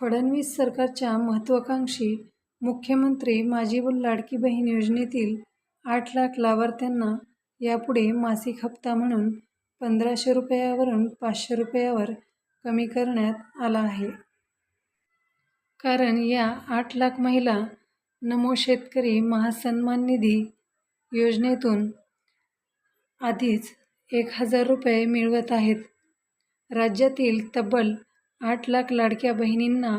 फडणवीस सरकारच्या महत्त्वाकांक्षी मुख्यमंत्री माझी लाडकी बहीण योजनेतील आठ लाख लाभार्थ्यांना यापुढे मासिक हप्ता म्हणून पंधराशे रुपयावरून पाचशे रुपयावर कमी करण्यात आला आहे. कारण या आठ लाख महिला नमो शेतकरी महासन्मान निधी योजनेतून आधीच एक हजार रुपये मिळवत आहेत. राज्यातील तब्बल आठ लाख लाडक्या बहिणींना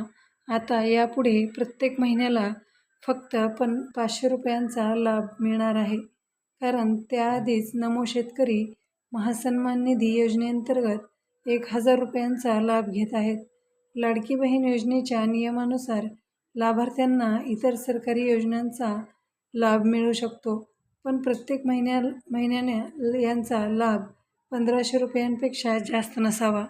आता यापुढे प्रत्येक महिन्याला फक्त पण पाचशे रुपयांचा लाभ मिळणार आहे. कारण त्याआधीच नमो शेतकरी महासन्मान निधी योजनेअंतर्गत एक हजार रुपयांचा लाभ घेत आहेत. लाडकी बहीण योजनेच्या नियमानुसार लाभार्थ्यांना इतर सरकारी योजनांचा लाभ मिळू शकतो. पण प्रत्येक महिन्या महिन्याने यांचा लाभ पंधराशे रुपयांपेक्षा जास्त नसावा.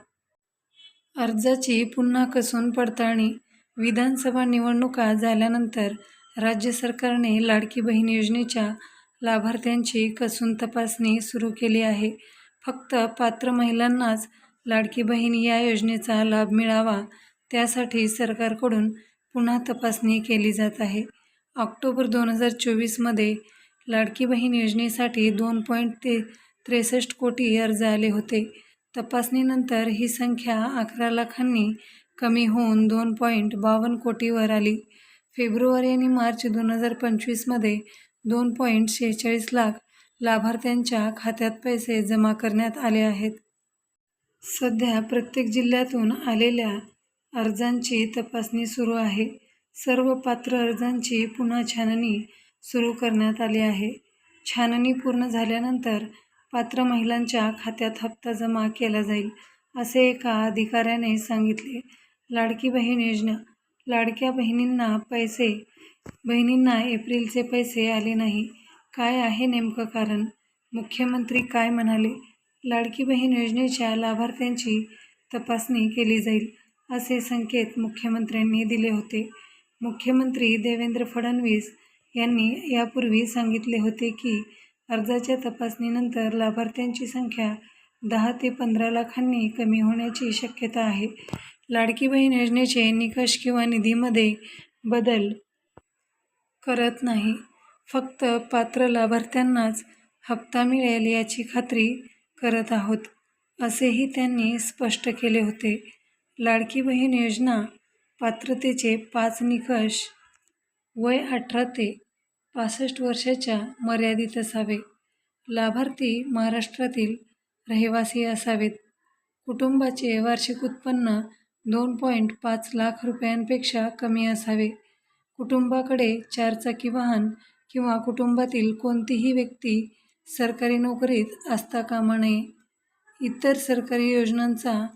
अर्जाची पुन्हा कसून पडताळणी. विधानसभा निवडणुका झाल्यानंतर राज्य सरकारने लाडकी बहीण योजनेच्या लाभार्थ्यांची कसून तपासणी सुरू केली आहे. फक्त पात्र महिलांनाच लाडकी बहीण या योजनेचा लाभ मिळावा त्यासाठी सरकारकडून पुन्हा तपासणी केली जात आहे. ऑक्टोबर दोन हजार चोवीसमध्ये लाडकी बहीण योजनेसाठी दोन पॉईंट ते त्रेसष्ट कोटी अर्ज आले होते. तपासणीनंतर ही संख्या अकरा लाखांनी कमी होऊन दोन पॉईंट बावन्न कोटीवर आली. फेब्रुवारी आणि मार्च दोन हजार पंचवीसमध्ये दोन पॉईंट शेहेचाळीस लाख लाभार्थ्यांच्या खात्यात पैसे जमा करण्यात आले आहेत. सध्या प्रत्येक जिल्ह्यातून आलेल्या अर्जांची तपासणी सुरू आहे. सर्व पात्र अर्जांची पुन्हा छाननी सुरू करण्यात आली आहे. छाननी पूर्ण झाल्यानंतर पात्र महिलांच्या खात्यात हप्ता जमा केला जाईल असे एका अधिकाऱ्याने सांगितले. लाडकी बहीण योजना. लाडक्या बहिणींना पैसे बहिणींना एप्रिलचे पैसे आले नाही. काय आहे नेमकं कारण? मुख्यमंत्री काय म्हणाले? लाडकी बहीण योजनेच्या लाभार्थ्यांची तपासणी केली जाईल असे संकेत मुख्यमंत्र्यांनी दिले होते. मुख्यमंत्री देवेंद्र फडणवीस यांनी यापूर्वी सांगितले होते की अर्जाच्या तपासणीनंतर लाभार्थ्यांची संख्या दहा ते पंधरा लाखांनी कमी होण्याची शक्यता आहे. लाडकी बहीण योजनेचे निकष किंवा निधीमध्ये बदल करत नाही. फक्त पात्र लाभार्थ्यांनाच हप्ता मिळेल याची खात्री करत आहोत असेही त्यांनी स्पष्ट केले होते. लाडकी बहीण योजना पात्रतेचे पाच निकष वय अठरा ते पासष्ट वर्षाच्या मर्यादित असावे. लाभार्थी महाराष्ट्रातील रहिवासी असावेत. कुटुंबाचे वार्षिक उत्पन्न दोन पॉईंट पाच लाख रुपयांपेक्षा कमी असावे. कुटुंबाकडे चारचाकी वाहन किंवा कुटुंबातील कोणतीही व्यक्ती सरकारी नोकरीत असता कामा नये. इतर सरकारी योजनांचा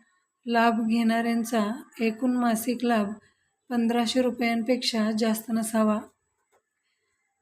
लाभ घेणाऱ्यांचा एकूण मासिक लाभ पंधराशे रुपयांपेक्षा जास्त नसावा.